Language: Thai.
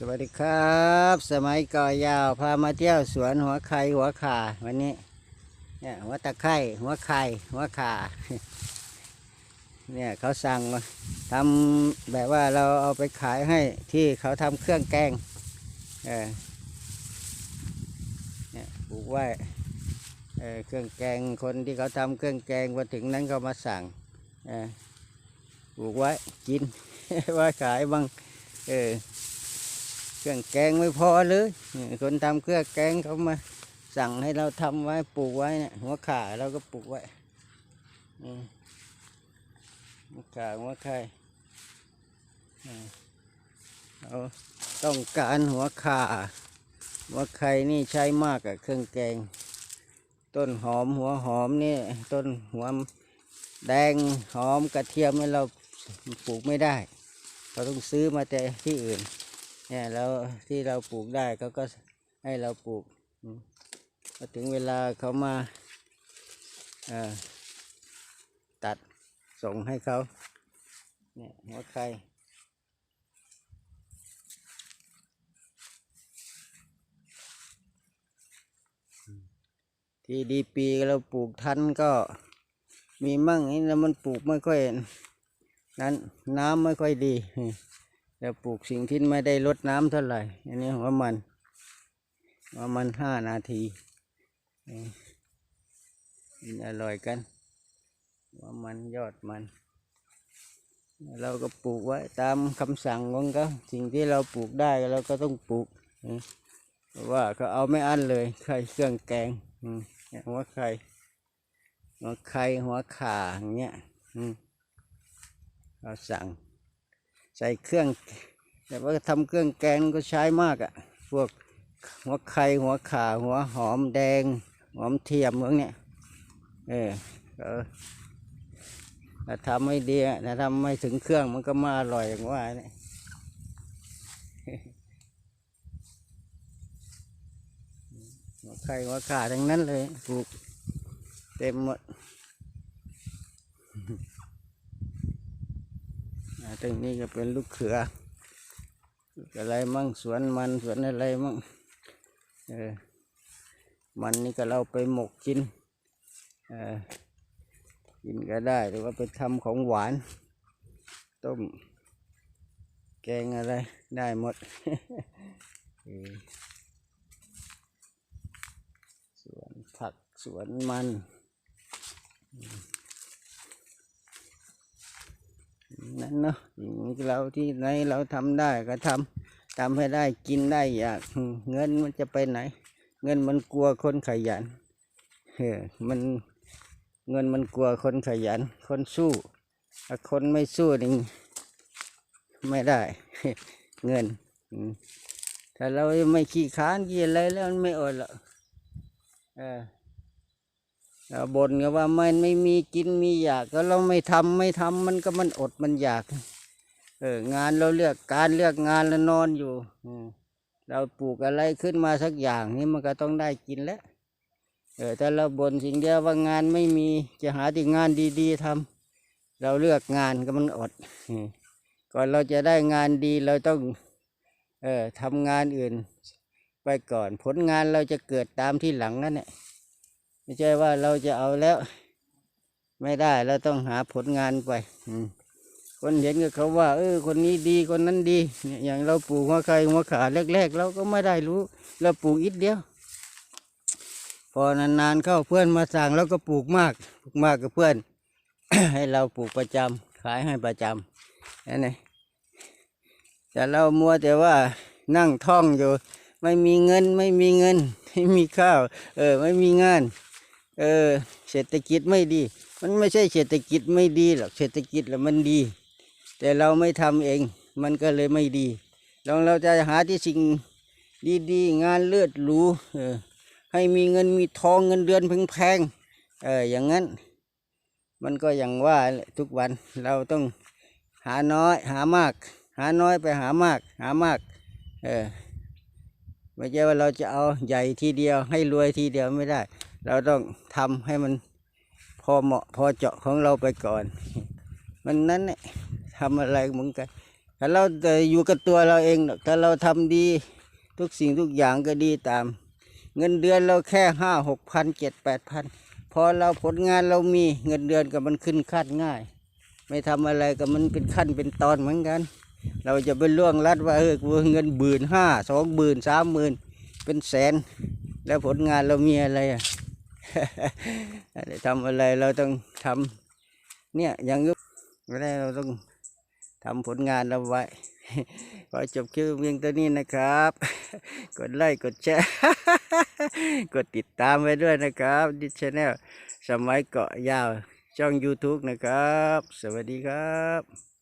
สวัสดีครับ สมัยก่อยาวพามาเที่ยวสวนหัวไข่หัวขาวันนี้เนี่ยหัวตะไคร่หัวไข่หัวขาเนี่ยเขาสั่งมาทำแบบว่าเราเอาไปขายให้ที่เขาทำเครื่องแกงเออเนี่ยปลูกไว้เออเครื่องแกงคนที่เขาทำเครื่องแกงมาถึงนั้นเขามาสั่งเออปลูกไว้กินไว่าขายบ้างเออ ครื่องแกงไม่พอเลยคนทำเครื่องแกงเขามาสั่งให้เราทำไว้ปลูกไว้เนี่ยหัวข่าเราก็ปลูกไว้หัวข่าหัวไข่เราต้องการหัวข่าหัวไข่นี่ใช้มากกับเครื่องแกง ต้นหอมหัวหอมนี่ต้นหัวแดงหอมกระเทียมนี่เราปลูกไม่ได้ เราต้องซื้อมาแต่ที่อื่น เนี่ยแล้วที่เราปลูกได้เขาก็ให้เราปลูกพอถึงเวลาเขามาตัดส่งให้เขาเนี่ยหัวไข่ที่ดีปีเราปลูกทันก็มีมั่งนี่แล้วมันปลูกไม่ค่อยนั้นน้ำไม่ค่อยดี จะปลูกสิ่งที่ไม่ได้ลดน้ำเท่าไหร่ อันนี้หัวมันหัวมันห้านาทีกินอร่อยกันหัวมันยอดมัน เราก็ปลูกไว้ตามคำสั่งของเขาสิ่งที่เราปลูกได้เราก็ต้องปลูกเพราะว่าเขาเอาไม่อั้นเลยไข่เครื่องแกงหัวไข่หัวไข่หัวข่าอย่างเงี้ยเราสั่ง ใส่เครื่อง แต่ว่าทำเครื่องแกงก็ใช้มากอะ่ะ พวกหัวไข่หัวข่าหัวหอมแดง หอมเทียมพวกเนี้ยเออเออถ้าทำไม่ดีถ้าทำไม่ถึงเครื่องมันก็มาอร่อยอย่างว่าเนี่ยหัวไข่หัวข่าทั้งนั้นเลยปลูกเต็มหมด ตรงนี้ก็เป็นลูกเขือลูกอะไรมั่งสวนมันสวนอะไรมั่งเออมันนี่ก็เราไปหมกกินเออกินก็ได้หรือว่าไปทำของหวาน ต้ม แกงอะไรได้หมดสวนผักสวนมัน นั่นเนาะสิ่งเราที่ไหนเราทำได้ก็ทำทำให้ได้กินได้อยากเงินมันจะไปไหน เงินมันกลัวคนขยันเออมันเงินมันกลัวคนขยัน คนสู้ถ้าคนไม่สู้นี่ไม่ได้ เงินอืมถ้าเราไม่ขี้ค้านขี้อะไรแล้วมันไม่อดหรอกเออ บ่นก็ว่ามันไม่มีกินมีอยากก็เราไม่ทำไม่ทำมันก็มันอดมันอยาก เอองานเราเลือกการเลือกงานแล้วนอนอยู่อืเราปลูกอะไรขึ้นมาสักอย่างนี่มันก็ต้องได้กินแล้วเออแต่เราบ่นสิ่งเดียวว่างานไม่มีจะหาที่งานดีๆทำเราเลือกงานก็มันอดก่อนเราจะได้งานดีเราต้องเออทำงานอื่น ไปก่อนผลงานเราจะเกิดตามที่หลังนั่นแหละ ไม่ใช่ว่าเราจะเอาแล้ว ไม่ได้เราต้องหาผลงานไปคนเห็นก็เขาว่า เออ คนนี้ดีคนนั้นดีเนี่ยอย่างเราปลูกหัวไข่หัวขาแรกๆ เราก็ไม่ได้รู้ เราปลูกอิดเดียว พอนานๆเข้าเพื่อนมาสั่งเราก็ปลูกมากปลูกมากกับเพื่อน ให้เราปลูกประจำขายให้ประจำนั่นเองแต่เรามัวแต่ว่านั่งท่องอยู่ ไม่มีเงินไม่มีเงิน ไม่มีข้าว เออ ไม่มีงาน เออ เศรษฐกิจไม่ดี มันไม่ใช่เศรษฐกิจไม่ดีหรอกเศรษฐกิจแล้วมันดี แต่เราไม่ทำเอง มันก็เลยไม่ดีลองเราจะหาที่สิ่งดีๆ งานเลือดหรูเออให้มีเงินมีทองเงินเดือนแพงๆเอออย่างนั้น มันก็อย่างว่าทุกวันเราต้องหาน้อยหามาก หาน้อยไปหามาก หามากเออไม่ใช่ว่าเราจะเอาใหญ่ทีเดียวให้รวยทีเดียวไม่ได้ เราต้องทำให้มันพอเหมาะพอเจาะของเราไปก่อน มันนั้นเนี่ยทำอะไรเหมือนกันถ้าเราแต่อยู่กับตัวเราเองน่ะถ้าเราทำดีทุกสิ่งทุกอย่างก็ดีตาม เงินเดือนเราแค่ห้าหกพันเจ็ดแปดพันพอเราผลงานเรามีเงินเดือนกับมันขึ้นขั้นง่าย ไม่ทำอะไรกับมันเป็นขั้นเป็นตอนเหมือนกัน เราจะไปล่วงลัดว่าเออเงินหมื่นห้าสองหมื่นสามหมื่นเป็นแสน แล้วผลงานเรามีอะไรอะ ทำอะไรเราต้องทำเนี่ยย่างนี้ไม่ได้เราต้องทำผลงานเราไว้ขอจบคลิปเพียงตัวนี้นะครับ กดไลค์กดแชร์ กดติดตามไว้ด้วยนะครับดิชแนลสมัยเกาะยาวช่อง YouTube นะครับ สวัสดีครับ